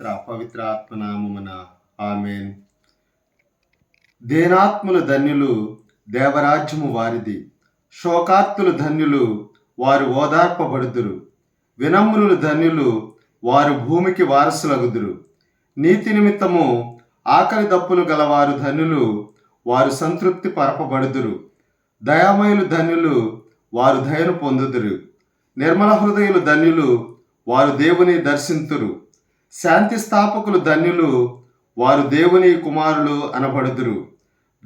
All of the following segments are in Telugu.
పుత్ర పవిత్ర ఆత్మనామమున ఆమెన్. దేనాత్ములు ధన్యులు దేవరాజ్యము వారిది. శోకాత్తులు ధన్యులు వారు ఓదార్పబడుదురు. వినమ్రులు ధన్యులు వారు భూమికి వారసులగుదురు. నీతి నిమిత్తము ఆకలి దప్పులు గలవారు ధన్యులు వారు సంతృప్తి పరపబడుదురు. దయామయులు ధన్యులు వారు దయను పొందుదురు. నిర్మల హృదయులు ధన్యులు వారు దేవుని దర్శింతురు. శాంతి స్థాపకులు ధన్యులు వారు దేవుని కుమారులు అనబడుదురు.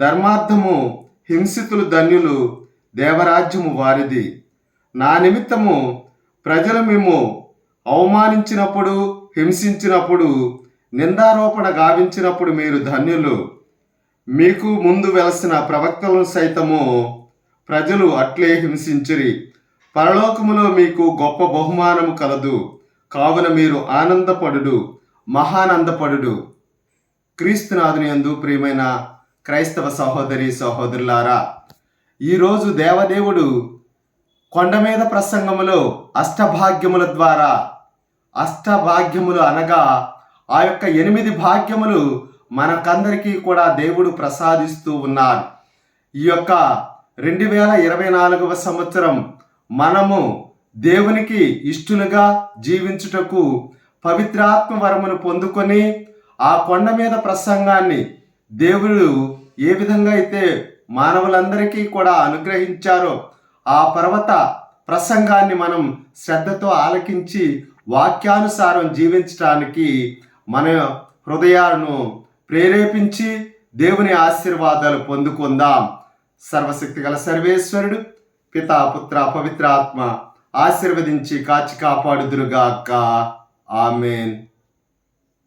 ధర్మార్థము హింసితులు ధన్యులు దేవరాజ్యము వారిది. నా నిమిత్తము ప్రజలు మేము అవమానించినప్పుడు హింసించినప్పుడు నిందారోపణ గావించినప్పుడు మీరు ధన్యులు. మీకు ముందు వెలసిన ప్రవక్తలను సైతము ప్రజలు అట్లే హింసించిరి. పరలోకములో మీకు గొప్ప బహుమానము కలదు. కావున మీరు ఆనందపడుడు మహానందపడుడు. క్రీస్తునాథుని యందు ప్రియమైన క్రైస్తవ సహోదరి సహోదరులారా ఈరోజు దేవదేవుడు కొండ మీద ప్రసంగములో అష్టభాగ్యముల ద్వారా అష్టభాగ్యములు అనగా ఆ యొక్క ఎనిమిది భాగ్యములు మనకందరికీ కూడా దేవుడు ప్రసాదిస్తూ ఉన్నారు ఈ యొక్క రెండు వేల ఇరవై నాలుగవ సంవత్సరం మనము దేవునికి ఇష్టలుగా జీవించుటకు పవిత్రాత్మ వరమును పొందుకొని ఆ కొండ మీద ప్రసంగాన్ని దేవుడు ఏ విధంగా అయితే మానవులందరికీ కూడా అనుగ్రహించారో ఆ పర్వత ప్రసంగాన్ని మనం శ్రద్ధతో ఆలకించి వాక్యానుసారం జీవించటానికి మన హృదయాలను ప్రేరేపించి దేవుని ఆశీర్వాదాలు పొందుకుందాం. సర్వశక్తి గల సర్వేశ్వరుడు పితా పుత్ర పవిత్రాత్మ. ఆశీర్వదించి కాచి కాపాడుదురుగాక. ఆమెన్.